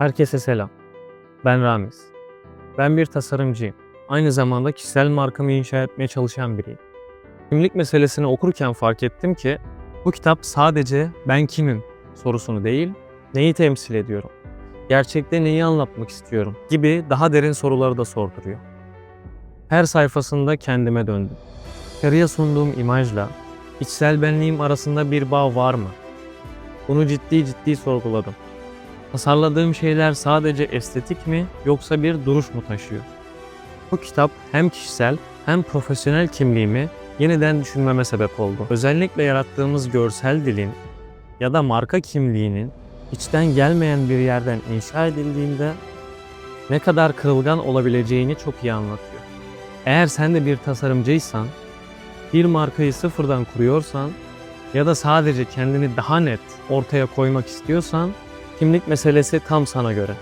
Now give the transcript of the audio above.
Herkese selam. Ben Ramiz. Ben bir tasarımcıyım. Aynı zamanda kişisel markamı inşa etmeye çalışan biriyim. Kimlik meselesini okurken fark ettim ki bu kitap sadece ben kimim sorusunu değil, neyi temsil ediyorum, gerçekte neyi anlatmak istiyorum gibi daha derin soruları da sorduruyor. Her sayfasında kendime döndüm. Dışarıya sunduğum imajla içsel benliğim arasında bir bağ var mı? Bunu ciddi ciddi sorguladım. Tasarladığım şeyler sadece estetik mi yoksa bir duruş mu taşıyor? Bu kitap hem kişisel hem profesyonel kimliğimi yeniden düşünmeme sebep oldu. Özellikle yarattığımız görsel dilin ya da marka kimliğinin içten gelmeyen bir yerden inşa edildiğinde ne kadar kırılgan olabileceğini çok iyi anlatıyor. Eğer sen de bir tasarımcıysan, bir markayı sıfırdan kuruyorsan ya da sadece kendini daha net ortaya koymak istiyorsan kimlik meselesi tam sana göre.